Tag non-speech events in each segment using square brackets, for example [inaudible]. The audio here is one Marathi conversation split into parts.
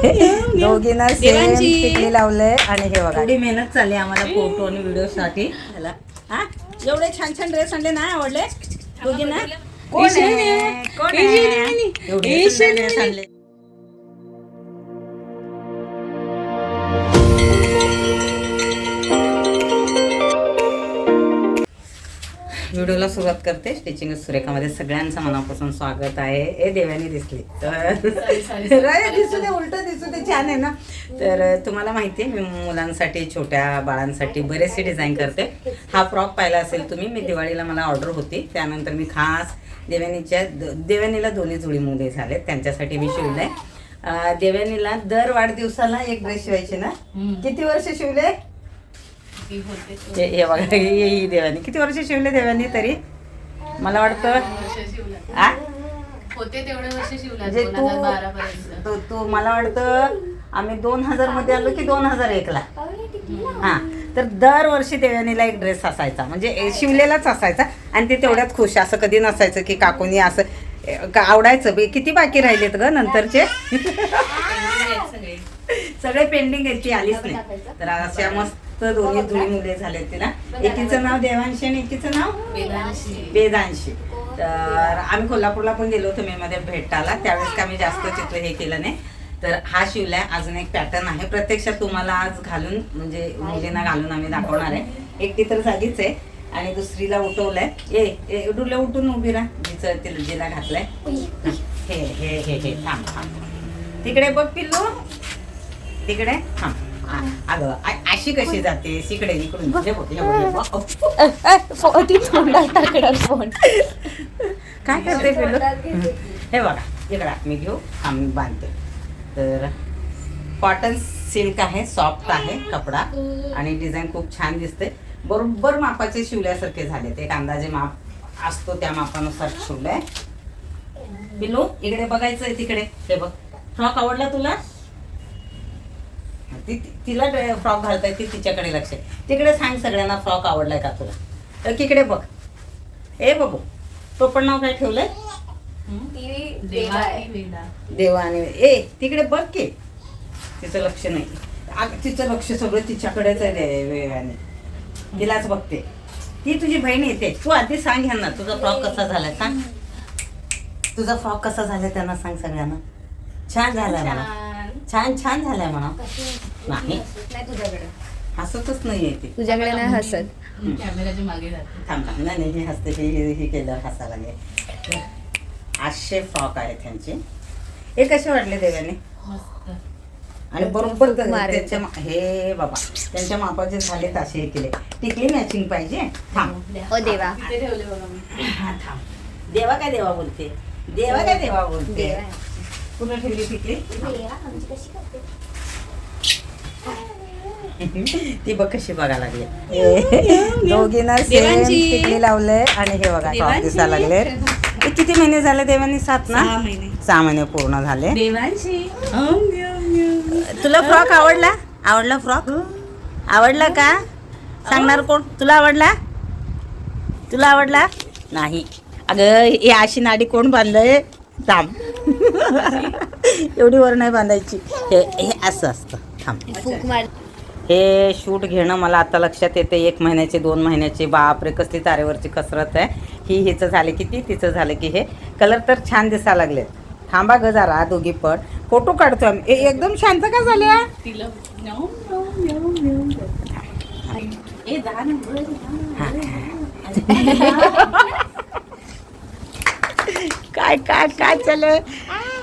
[laughs] दोघींना सेम. टिकली लावलंय. आणि हे बघा. एवढी मेहनत चालली आम्हाला फोटो आणि व्हिडिओ साठी. हा? एवढे छान छान ड्रेस आणले ना आवडले? दोघींना? कोण आहे? कोण आहे? एवढे ड्रेस आणले. सुरुवात करते स्टिचिंग सुरेखामध्ये. सगळ्यांचं मनापासून स्वागत आहे. ए देवानी दिसली. तर दिसू दे उलट दिसू दे छान आहे ना? तर तुम्हाला माहिती आहे मी मुलांसाठी छोट्या बाळांसाठी बरेचसे डिझाईन करते. हा फ्रॉक पाहिला असेल तुम्ही मी दिवाळीला मला ऑर्डर होती. त्यानंतर मी खास देवानीच्या देवानीला दोन्ही जुळी मुले झाले त्यांच्यासाठी मी शिवलंय. देवानीला दर वाढदिवसाला एक ड्रेस शिवायचे ना? किती वर्ष शिवले? हे बघा देवानी. किती वर्ष शिवले देवानी तरी? मला वाटतं. आ? होते तेवढे वर्ष शिवला म्हणजे तू मला वाटतं आम्ही दोन हजारमध्ये आलो की दोन हजार एकला हा. तर दरवर्षी देवानीला एक ड्रेस असायचा. म्हणजे शिवलेलाच असायचा. आणि ते तेवढ्यात खुश. असं कधी नसायचं की काकूनी असं आवडायचं. बे किती बाकी राहिलेत ग नंतरचे? सगळे सगळे. पेंडिंग आहेत ती आलीच नाही. तर अशा मस्त दोन्ही जुळी मुले झाले तिला. एकीचं नाव देवांशी आणि एकीचं नाव वेदांशी. तर आम्ही कोल्हापूरला पण गेलो होतो मे मध्ये भेटायला. त्यावेळेस का आम्ही जास्त चित्र हे केलं नाही. तर हा शिवलाय अजून एक पॅटर्न आहे. प्रत्यक्षात तुम्हाला आज घालून म्हणजे मुलींना घालून आम्ही दाखवणार आहे. एकटी तर जागीच आहे. आणि दुसरीला उठवलंय. ए ए, डुलं उठून उभी राहा. जिचं तिला जिला घातलंय. हे हे हे हे थांब थांब. तिकडे बघ पिल्लू. तिकडे थांब. अगं आ- अशी कशी जाते? इकडे इकडून. काय करते पिल्लू? हे. बघा इकडा मी घेऊ आम्ही बांधते. तर कॉटन सिल्क आहे सॉफ्ट आहे कपडा आणि डिझाईन खूप छान दिसते. बरोबर मापाचे शिवल्यासारखे झाले ते एक अंदाजे माप असतो त्या मापानुसार शिवलंय. पिल्लू इकडे बघायचंय तिकडे. हे बघ. फ्रॉक आवडला तुला? ती तिला फ्रॉक घालताय ती तिच्याकडे लक्ष आहे. तिकडे सांग सगळ्यांना फ्रॉक आवडलाय का तुला. तर तिकडे बघ. ए बघू. तो पण नाव काय ठेवलंय? देवा आणि ए तिकडे बघ की. तिचं लक्ष नाही. तिचं लक्ष सगळं तिच्याकडेच आहे रे वेळाने तिलाच बघते. ती तुझी बहीण येते तू. आधी सांग ह्यांना तुझा फ्रॉक कसा झालाय सांग. तुझा फ्रॉक कसा झालाय त्यांना सांग सगळ्यांना. छान झालाय म्हणा. छान छान झालाय म्हणा. नाही. हसतच नाहीये ती. तुझ्याकडे नाही हसत. कॅमेराच्या मागे जाते. थांब थांब. नाही नाही, हे हसते हे हे- हे केलं हसायला लागले. आठशे फ्रॉक आहेत त्यांचे. हे कसे वाटले देवाने? मस्त. आणि बरोबर खूप मारे. त्यांच्या मा- हे बाबा त्यांच्या मापाचे झालेत असे हे केले. टिकली मॅचिंग पाहिजे? थांब. ओ देवा. तिथे ठेवले बघा मी. हा थांब. देवा काय देवा बोलते? देवा काय देवा बोलते? देवा. कुठं ठेवली टिकली [laughs] ती बघ कशी बघा लागली. दोघींना सेम. टिकली लावलंय आणि हे बघा टॉप दिसायला लागले. किती महिने झाले देवांनी सात ना? सहा महिने. पूर्ण झाले. तुला फ्रॉक आवडला? आवडला फ्रॉक? आवडला का? सांगणार कोण? तुला आवडला? तुला आवडला? नाही. अगं ही अशी नाडी कोण बांधलंय? थांब. [laughs] एवढी वर नाही बांधायची. हे हे असं असतं. थांब. हे शूट घेणं मला आता लक्षात येते. एक महिन्याचे दोन महिन्याचे. बापरे कसली तारेवरची कसरत आहे. ही हिचं झाले किती तिचं झालं की हे. कलर तर छान दिसायला लागले थांबा ग जरा दोघी पण. फोटो काढतो आम्ही. एकदम शांत का झाल्या? तिला न्याऊ, न्याऊ, न्याऊ, न्याऊ. ए जा ना वर जा. काय काय काय चालू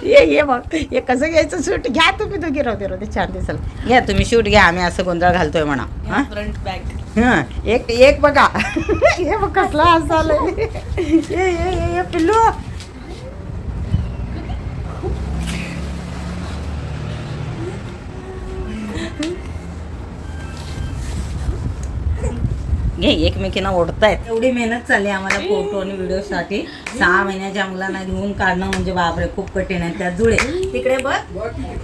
ये ये बघ हे कसं घ्यायचं शूट घ्या तुम्ही दोघी राहू दे राहू दे. छान दिसल. घ्या तुम्ही शूट घ्या. आम्ही असं गोंधळ घालतोय म्हणा. हा? फ्रंट बॅक हं, एक एक बघा. [laughs] हे बघ कसला हसाल [laughs] ये ये ये ये पिल्लू. घे एकमेकींना ओढतायत. एवढी मेहनत चालली आम्हाला फोटो आणि व्हिडिओ साठी सहा महिन्याच्या मुलांना घेऊन काढणं म्हणजे बापरे खूप कठीण आहे. त्यात जुळे. तिकडे बघ.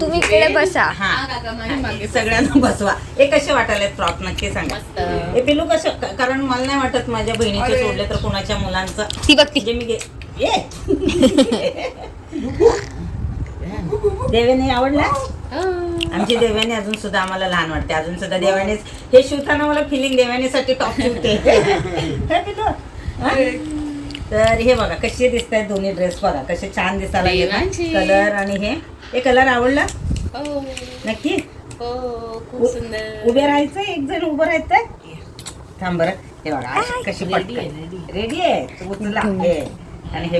तुम्ही इकडे बसा. हा. काका माझ्या मागे सगळ्यांना बसवा. हे कसे वाटायले फ्रॉक? नक्की सांगा. मस्त. हे पिलू कसं? क- कारण मला नाही वाटत माझ्या बहिणीचे सोडले तर कोणाच्या मुलांचं. ती बघ ती. जे मी घे. [laughs] [laughs] देवेने आवडला? आमची देवानी अजून सुद्धा आम्हाला लहान वाटते. अजून सुद्धा देवानीच हे शिवताना मला फिलिंग देवानीसाठी टॉप शिवते? [laughs] तर हे बघा कसे दिसत आहेत दोन्ही ड्रेस बघा. कसे छान दिसायला. कलर आणि हे. हे कलर आवडला? हो. नक्की? हो खूप सुंदर. उभे राहायचं? एक जण उभं राहायचं थांब बरं. हे बघा कशी आहे, ready. रेडी आहे? आणि हे.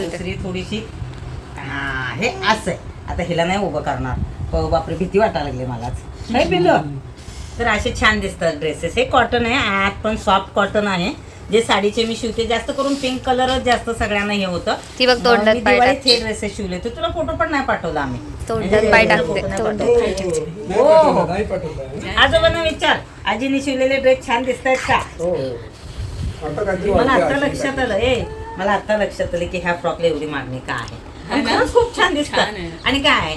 दुसरी थोडीशी हा हे असं आहे. आता हिला नाही उभं करणार. हो बापरे भीती वाटायला लागली मलाच नाही पिलं तर असे छान दिसतात ड्रेसेस हे कॉटन आहे आत पण सॉफ्ट कॉटन आहे. जे साडीचे मी शिवते जास्त करून पिंक कलरच जास्त सगळ्यांना हे होतं. ती बघ तोंडात पाय टाकते. हे ड्रेसेस शिवले तर तुला फोटो पण नाही पाठवला आम्ही. तोंडात म्हणजे पाय टाकते, तोंडात. हो. हो आजोबांना विचार. आजीने शिवलेले ड्रेस छान दिसत आहेत का मला आता लक्षात आलं. ए मला आता लक्षात आलं की ह्या फ्रॉकला एवढी मागणी का आहे? खरंच खूप छान आहे. आणि काय?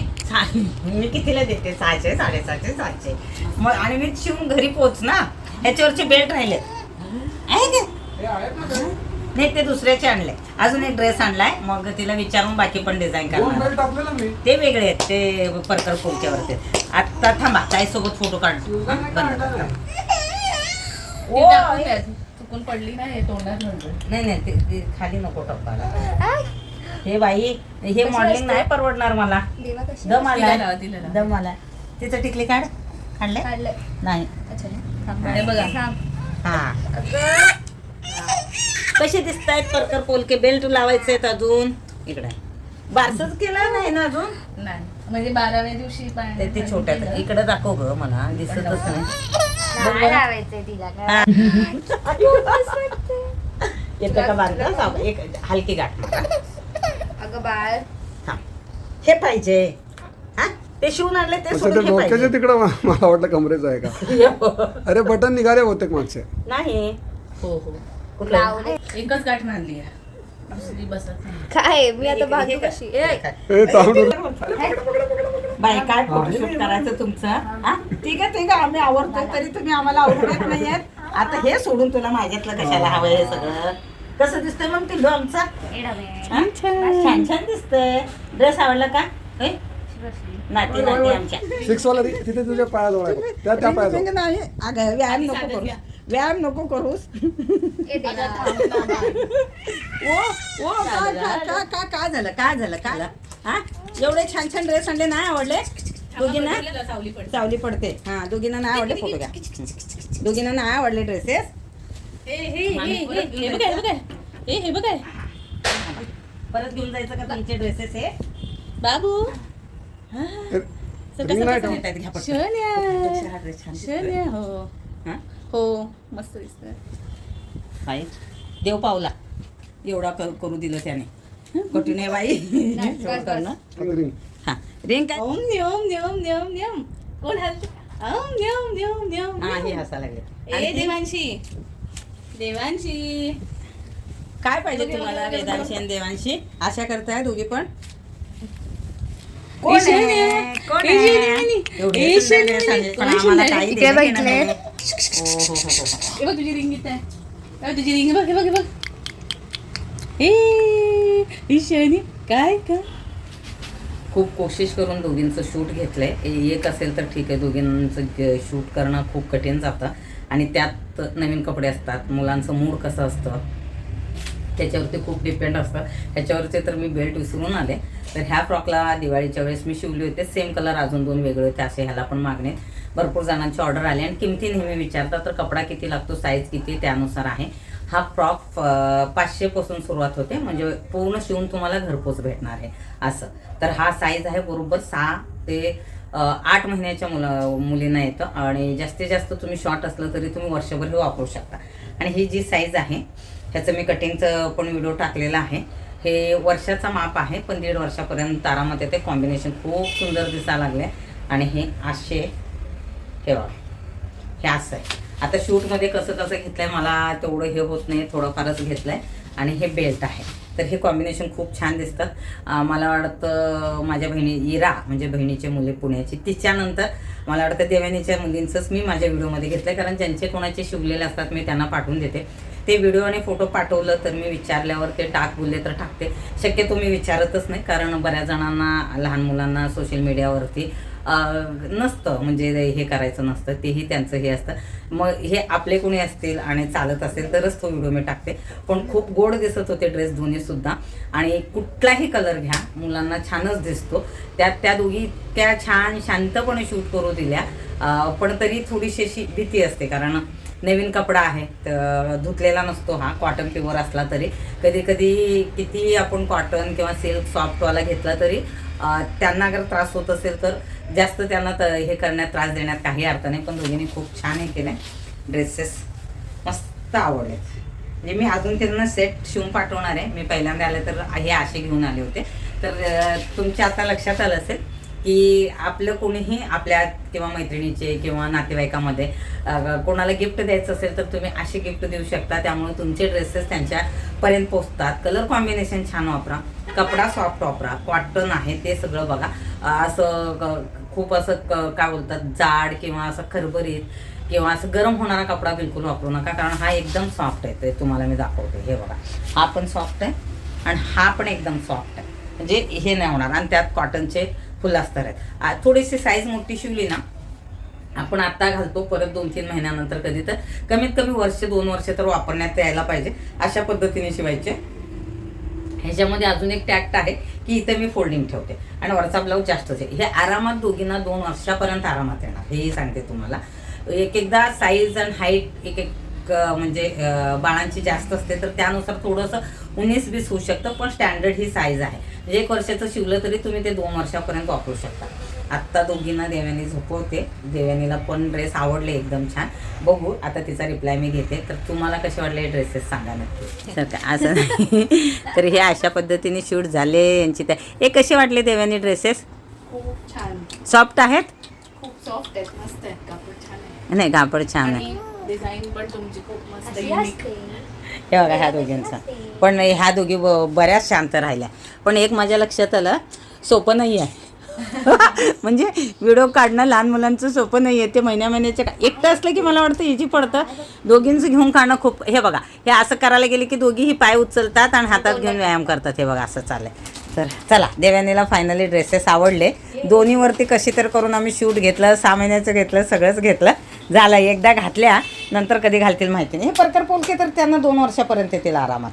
मी कितीला देते? सहाशे साडेसहाशे सातशे. मग आणि मी शिवून घरी पोच ना ह्याच्यावरचे बेल्ट राहिले आहे का नाही ते दुसऱ्याचे आणले. अजून एक ड्रेस आणलाय. मग तिला विचारून बाकी पण डिझाईन करणार. ते वेगळे आहेत. ते परकर पोलच्यावरती आता थांबा ताईसोबत फोटो काढ. हा, बंद. कर. ती ओ, टाकून द्या. चुकून पडली ना हे तोंडात म्हणतो नाही नाही ते ते खाली नको टप्पाला हे बाई हे मॉडेलिंग नाही परवडणार मला. कशी? दम आला. दम आला तिचं टिकली काढ. काढले नाही. हे बघा. हा. कसे दिसत आहेत परकर पोलके? बेल्ट लावायचे आहेत अजून. इकडे. बारसच केला नाही ना अजून? नाही. म्हणजे बाराव्या दिवशी पाणी ते- छोट्या इकडे दाखव ग मला. दिसतच नाही. येतं का एक हलकी गाठ. बाळ. हा. हे पाहिजे. हा? ते शिवून आणले ते सोडून हे डोक्याच्या पाहिजे. तिकडं मला वाटलं कमरेचं आहे का? [laughs] अरे बटन निघाले होते मागचे. नाही. हो हो. कुठलं? लावले. एकच गाठ मारली आहे. दुसरी बसत नाही. काय? मी आता भाजू? कशी? ए, काय? ए चालू बाई काय फोटोशूट करायचं तुमचं? हा? ठीक आहे ठीक आहे. आम्ही आवडतोय तरी तुम्ही आम्हाला आवडत नाहीयेत. आता हे सोडून तुला माझ्यातलं कशाला हवं हे सगळं? कसं दिसतंय मग पिल्लू आमचा. हा? छान छान. दिसतंय. ड्रेस आवडला का? होय? नाती नाती आमच्या. सिक्स वाला ति- तिथे तुझ्या पायाजवळ आहे बघ. त्या त्या पायाजवळ रिंग नाही अगं व्यायाम नको करूस. व्यायाम नको करूस. [laughs] ओ ओ काय काय काय काय काय झालं काय झालं झालं? हा? एवढे छान छान ड्रेस आणले नाही आवडले? दोघींना? का सावली पडते. हा दोघींना नाही आवडले फोटो घ्या दोघींना नाही आवडले ड्रेसेस हे हे हे हे हे हे हे हे परत घेऊन जायचं का तुमचे ड्रेसेस हे? बाबू. हा. हो. मस्त दिसतंय. बाई देव पावला. एवढा कर- दिलं त्याने. कठीण आहे बाई. [laughs] हा. रिंग काय? ओम न्योम न्योम न्योम न्योम. कोण हलते? ओम न्योम न्योम न्योम हा हे. हसा लागले. ए? देवांशी. देवांशी काय पाहिजे तुम्हाला वेदांशी आणि देवांशी आशा करताय दोघी पण कोण आहे? ईशान्य. कोण आहे? ईशान्य. एवढे ईशान्य. सुंदर ड्रेस आणले, पण ईशान्य. आम्हाला काही इथे देणं घेणं बघितले. नाही. ओ, हो, हो, हो, हो. हे बघ तुझी रिंग इथे आहे हे बघ तुझी रिंग बघ हे बघ हे बघ ए ईशानी काय का खूप कोशिश करून दोघींचं शूट घेतलंय ए- एक असेल तर ठीक आहे दोघींचं शूट करणं खूप कठीण जातं आणि त्यात नवीन कपडे असतात मुलांचं मूड कसं असतं त्याच्यावरती खूप डिपेंड असतं. ह्याच्यावरचे तर मी बेल्ट विसरून आले. तर ह्या फ्रॉकला दिवाळीच्या वेळेस मी शिवले होते. सेम कलर अजून दोन वेगळे होते असे ह्याला पण मागणे. भरपूर जणांची ऑर्डर आली आणि किमती नेहमी विचारतात तर कपडा किती लागतो? साईज किती? त्यानुसार आहे. हा फ्रॉक पाचशेपासून सुरुवात होते. म्हणजे पूर्ण शिवून तुम्हाला घरपोच भेटणार आहे असं. तर हा साईज आहे बरोबर सहा ते आठ महिन्याच्या मुला मुलींना येतं आणि जास्तीत जास्त तुम्ही शॉर्ट असलं तरी तुम्ही वर्षभर हे वापरू शकता. आणि ही जी साईज आहे ह्याचं मी कटिंगचं पण व्हिडिओ टाकलेला आहे. हे वर्षाचा माप आहे पण दीड वर्षापर्यंत तारामध्ये ते कॉम्बिनेशन खूप सुंदर दिसायला लागले आणि हे असे हे हे असं आहे. आता शूटमध्ये कसं कसं घेतलं आहे मला तेवढं हे होत नाही थोडंफारच घेतलं आहे आणि हे बेल्ट आहे. तर हे कॉम्बिनेशन खूप छान दिसतात मला वाटतं माझ्या बहिणी इरा म्हणजे बहिणीची मुले पुण्याची तिच्यानंतर मला वाटतं देवानीच्या मुलींचंच मी माझ्या व्हिडिओमध्ये घेतलंय. कारण ज्यांचे कोणाचे शिवलेले असतात मी त्यांना पाठवून देते. ते व्हिडिओ आणि फोटो पाठवलं तर मी विचारल्यावर ते टाक बोलले तर टाकते. शक्यतो मी विचारतच नाही कारण बऱ्याच जणांना लहान मुलांना सोशल मीडियावरती नसतं म्हणजे हे करायचं नसतं तेही त्यांचं हे असतं. मग हे आपले कोणी असतील आणि चालत असेल तरच तो व्हिडिओ मी टाकते. पण खूप गोड दिसत होते ड्रेस दोन्ही सुद्धा. आणि कुठलाही कलर घ्या मुलांना छानच दिसतो. त्यात त्या दोघी इतक्या छान शांतपणे शूट करू दिल्या. पण तरी थोडीशी अशी भीती असते कारण नवीन कपडा आहे तर धुतलेला नसतो हा कॉटन प्युअर असला तरी. कधी कधी किती आपण कॉटन किंवा सिल्क सॉफ्टवाला घेतला तरी त्यांना अगर त्रास होत असेल तर जास्त त्यांना त हे करण्यात त्रास देण्यात काही अर्थ नाही. पण दोघींनी खूप छान हे केलं ड्रेसेस मस्त आवडलेत. म्हणजे मी अजून त्यांना सेट शिवून पाठवणार आहे. मी पहिल्यांदा आले तर हे आशे घेऊन आले होते. तर तुमच्या आता लक्षात आलं असेल की आपलं कोणीही आपल्या किंवा मैत्रिणीचे किंवा नातेवाईकामध्ये कोणाला गिफ्ट द्यायचं असेल तर तुम्ही असे गिफ्ट देऊ शकता. त्यामुळे तुमचे ड्रेसेस त्यांच्यापर्यंत पोचतात कलर कॉम्बिनेशन छान वापरा. कपडा सॉफ्ट वापरा कॉटन आहे ते सगळं बघा. असं खूप असं क- काय बोलतात जाड किंवा असं खरबरीत किंवा असं गरम होणारा कपडा बिलकुल वापरू नका कारण हा एकदम सॉफ्ट आहे ते तुम्हाला मी दाखवते. हे बघा. हा पण सॉफ्ट आहे आणि हा पण एकदम सॉफ्ट आहे. म्हणजे हे नाही होणार. आणि त्यात कॉटनचे फुलास्तर आहेत. थोडीशी साईज मोठी शिवली ना आपण आत्ता घालतो परत दोन तीन महिन्यानंतर कधी तर. कमीत कमी वर्ष दोन वर्ष तर वापरण्यात यायला पाहिजे. अशा पद्धतीने शिवायचे. ह्याच्यामध्ये अजून एक टॅक्ट आहे की इथं मी फोल्डिंग ठेवते. आणि वरचा ब्लाऊज जास्तच आहे. हे आरामात दोघींना दोन वर्षापर्यंत आरामात येणार. हेही सांगते तुम्हाला. एक एकदा साईज आणि हाईट एक एक म्हणजे बाळांची जास्त असते तर त्यानुसार थोडंसं उन्नीस बीस होऊ शकतं पण स्टँडर्ड ही साईज आहे. म्हणजे एक वर्षाचं शिवलं तरी तुम्ही ते दोन वर्षापर्यंत वापरू शकता. आत्ता दोघींना देव्यानी झोपवते. देव्यानीला पण ड्रेस आवडले एकदम छान. बघू आता तिचा रिप्लाय मी घेते. तर तुम्हाला कसे वाटले ड्रेसेस सांगा नक्की. तर काय असं. नाही तर हे अशा पद्धतीने शूट झाले यांची त्या हे कसे वाटले देव्यानी ड्रेसेस खूप छान. सॉफ्ट आहेत? खूप सॉफ्ट आहेत. मस्त आहेत. कापड छान आहे. नाही कापड छान आहे. डिझाईन पण तुमची खूप मस्त हे बघा ह्या दोघींचा. पण ह्या दोघी ब- बऱ्याच शांत राहिल्या. पण एक माझ्या लक्षात आलं सोपं नाही आहे [laughs] म्हणजे व्हिडिओ काढणं लहान मुलांचं सोपं नाही आहे ते महिन्या महिन्याचे का एकटं असलं की मला वाटतं इजी पडतं. दोघींचं घेऊन काढणं खूप हे बघा हे असं करायला गेले की दोघीही पाय उचलतात आणि हातात घेऊन व्यायाम करतात. हे बघा असं चाललंय. तर चला देव्यानीला फायनली ड्रेसेस आवडले. दोन्हीवरती कशी तर करून आम्ही शूट घेतलं सहा महिन्याचं घेतलं सगळंच घेतलं. झालं एकदा घातल्या नंतर कधी घालतील माहिती नाही. हे परकर पोलके तर त्यांना दोन वर्षापर्यंत येतील आरामात.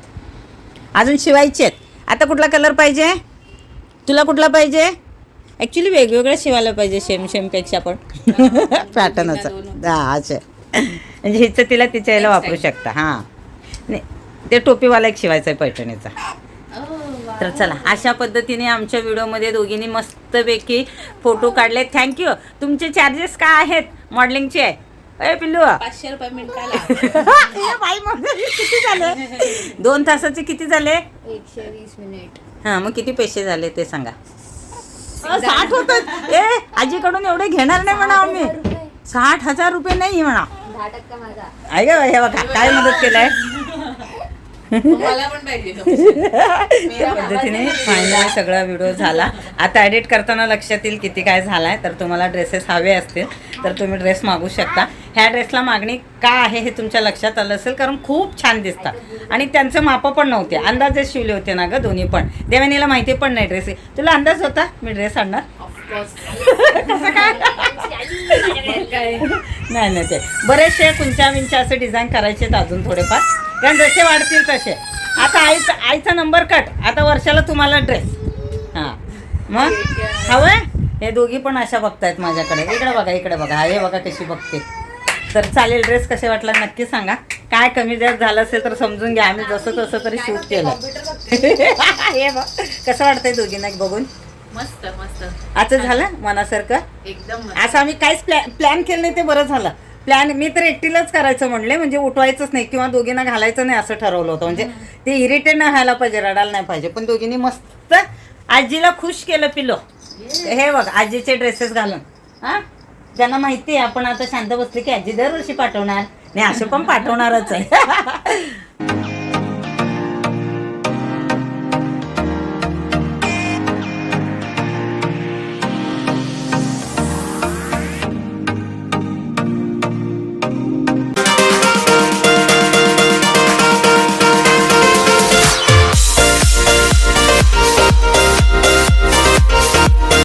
अजून शिवायचे आहेत. आता कुठला कलर पाहिजे? तुला कुठला पाहिजे? ॲक्च्युली वेगवेगळं शिवायला पाहिजे शेम शेमपेक्षा पण. [laughs] पॅटर्नचं हां असं. म्हणजे हिचं तिला तिच्या याला वापरू शकता हां. नाही ते टोपीवाला एक शिवायचा आहे पैठणीचा. तर चला अशा पद्धतीने आमच्या व्हिडिओमध्ये दोघींनी मस्तपैकी फोटो काढले थँक्यू तुमचे चार्जेस काय आहेत? मॉडेलिंगचे ए पिल्लू. पाचशे रुपये [laughs] किती झाले? दोन तासाचे किती झाले? एकशे वीस मिनिट हां मग किती पैसे झाले ते सांगा. साठ होत. ए आजीकडून एवढे घेणार नाही म्हणा आम्ही. साठ हजार रुपये नाही म्हणा. ऐक हे बघा काय मदत केलंय मला पण पाहिजे त्या पद्धतीने फायनली सगळा व्हिडिओ झाला. आता एडिट करताना लक्षात येईल किती काय झालाय. तर तुम्हाला ड्रेसेस हवे असतील तर तुम्ही ड्रेस मागू शकता. ह्या ड्रेसला मागणी का आहे हे तुमच्या लक्षात आलं असेल कारण खूप छान दिसतात. आणि त्यांचं मापं पण नव्हते. अंदाजे शिवले होते ना ग दोन्ही पण. देवानीला माहिती पण नाही ड्रेस तुला अंदाज होता? मी ड्रेस आणणार? काय? [laughs] नाही नाही ते. बरेचसे कुंच्या विंच्या असे डिझाईन करायचे आहेत अजून थोडेफार. कारण जसे वाढतील तसे. आता आईचा आईचा नंबर कट आता वर्षाला तुम्हाला ड्रेस हां. मग? हवंय हे दोघी पण अशा बघतायत माझ्याकडे. इकडे बघा इकडे बघा. हे बघा कशी बघते. तर चालेल ड्रेस कसे वाटला नक्की सांगा. काय कमी जास्त झालं असेल तर समजून घ्या. आम्ही जसं तसं तरी शूट केलं. [laughs] हे बघ. कसं वाटतंय दोघींना बघून? मस्त मस्त. आता झालं मनासारखं? एकदम असं आम्ही काहीच प्लॅन प्लॅन केलं नाही ते बरं झालं. प्लॅन मी तर एकटीलाच करायचं म्हणले म्हणजे उठवायचंच नाही किंवा दोघींना घालायचं नाही असं ठरवलं होतं. म्हणजे ते इरिटेट नाही व्हायला पाहिजे रडायला नाही पाहिजे. पण दोघींनी मस्त आजीला खुश केलं पिलो. हे बघ आजीचे ड्रेसेस घालून. हा? ज्यांना माहिती आहे आपण आता शांत बसले की आजी दरवर्षी पाठवणार. नाही असं पण पाठवणारच आहे. [laughs]